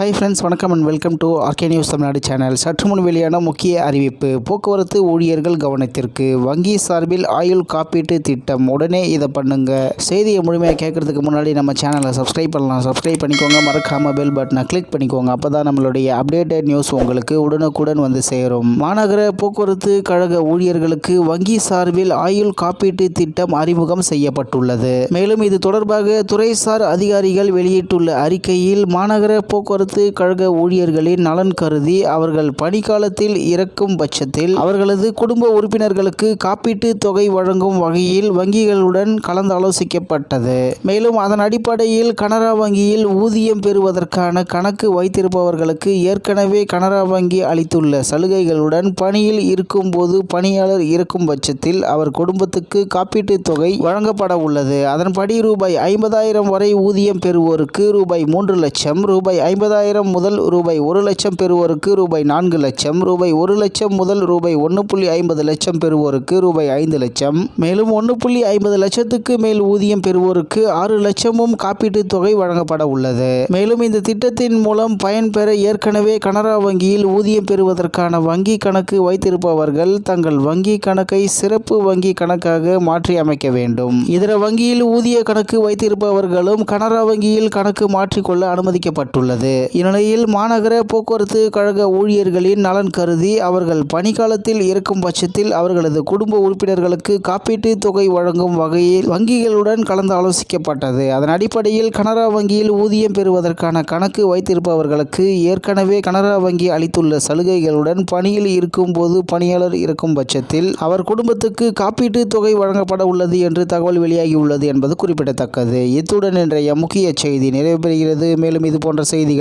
Hi friends வணக்கம் and welcome to RK news Tamil Nadu channel சற்று முன் வெளியான முக்கிய அறிவிப்பு. போக்குவரத்து ஊழியர்கள் கவனத்திற்கு. வங்கி சார்பில் ஆயுள் காப்பீட்டு திட்டம். உடனே இதை பண்ணுங்க. செய்தியை முழுமையாக கேட்கறதுக்கு முன்னாடி நம்ம சேனலை சப்ஸ்கிரைப் பண்ணலாம். சப்ஸ்கிரைப் பண்ணிக்கோங்க. மறக்காம பெல் பட்டனை கிளிக் பண்ணிக்கோங்க. அப்போ தான் நம்மளுடைய அப்டேட்டட் நியூஸ் உங்களுக்கு உடனுக்குடன் வந்து சேரும். மாநகர போக்குவரத்து கழக ஊழியர்களுக்கு வங்கி சார்பில் ஆயுள் காப்பீட்டு திட்டம் அறிமுகம் செய்யப்பட்டுள்ளது. மேலும் இது தொடர்பாக துறைசார் அதிகாரிகள் வெளியிட்டுள்ள அறிக்கையில் மாநகர போக்குவரத்து கழக ஊழியர்களின் நலன் கருதி அவர்கள் பணிக்காலத்தில் இறக்கும் பட்சத்தில் அவர்களது குடும்ப உறுப்பினர்களுக்கு காப்பீட்டு தொகை வழங்கும் வகையில் வங்கிகளுடன் கலந்தாலோசிக்கப்பட்டது. மேலும் அதன் அடிப்படையில் கனரா வங்கியில் ஊதியம் பெறுவதற்கான கணக்கு வைத்திருப்பவர்களுக்கு ஏற்கனவே கனரா வங்கி அளித்துள்ள சலுகைகளுடன் பணியில் இருக்கும் போது பணியாளர் இருக்கும் பட்சத்தில் அவர் குடும்பத்துக்கு காப்பீட்டு தொகை வழங்கப்பட உள்ளது. அதன்படி ரூபாய் ஐம்பதாயிரம் வரை ஊதியம் பெறுவோருக்கு ரூபாய் மூன்று லட்சம் ரூபாய் ஐம்பதாயிரம் முதல் ரூபாய் ஒரு லட்சம் பெறுவோருக்கு ரூபாய் நான்கு லட்சம் ரூபாய் ஒரு லட்சம் முதல் ரூபாய் ஒன்று புள்ளி ஐம்பது லட்சம் பெறுவோருக்கு ரூபாய் ஐந்து லட்சம். மேலும் ஒன்று புள்ளி ஐம்பது லட்சத்துக்கு மேல் ஊதியம் பெறுவோருக்கு ஆறு லட்சமும் காப்பீட்டுத் தொகை வழங்கப்பட உள்ளது. மேலும் இந்த திட்டத்தின் மூலம் பயன்பெற ஏற்கனவே கனரா வங்கியில் ஊதியம் பெறுவதற்கான வங்கி கணக்கு வைத்திருப்பவர்கள் தங்கள் வங்கி கணக்கை சிறப்பு வங்கி கணக்காக மாற்றி அமைக்க வேண்டும். இதர வங்கியில் ஊதிய கணக்கு வைத்திருப்பவர்களும் கனரா வங்கியில் கணக்கு மாற்றிக்கொள்ள அனுமதிக்கப்பட்டுள்ளது. இந்நிலையில் மாநகர போக்குவரத்து கழக ஊழியர்களின் நலன் கருதி அவர்கள் பணிக்காலத்தில் இருக்கும் பட்சத்தில் அவர்களது குடும்ப உறுப்பினர்களுக்கு காப்பீட்டு தொகை வழங்கும் வகையில் வங்கிகளுடன் கலந்து ஆலோசிக்கப்பட்டது. அதன் அடிப்படையில் கனரா வங்கியில் ஊதியம் பெறுவதற்கான கணக்கு வைத்திருப்பவர்களுக்கு ஏற்கனவே கனரா வங்கி அளித்துள்ள சலுகைகளுடன் பணியில் இருக்கும் போது பணியாளர் இருக்கும் பட்சத்தில் அவர் குடும்பத்துக்கு காப்பீட்டு தொகை வழங்கப்பட உள்ளது என்று தகவல் வெளியாகியுள்ளது என்பது குறிப்பிடத்தக்கது. இத்துடன் இன்றைய முக்கிய செய்தி நிறைவு பெறுகிறது மேலும் இது போன்ற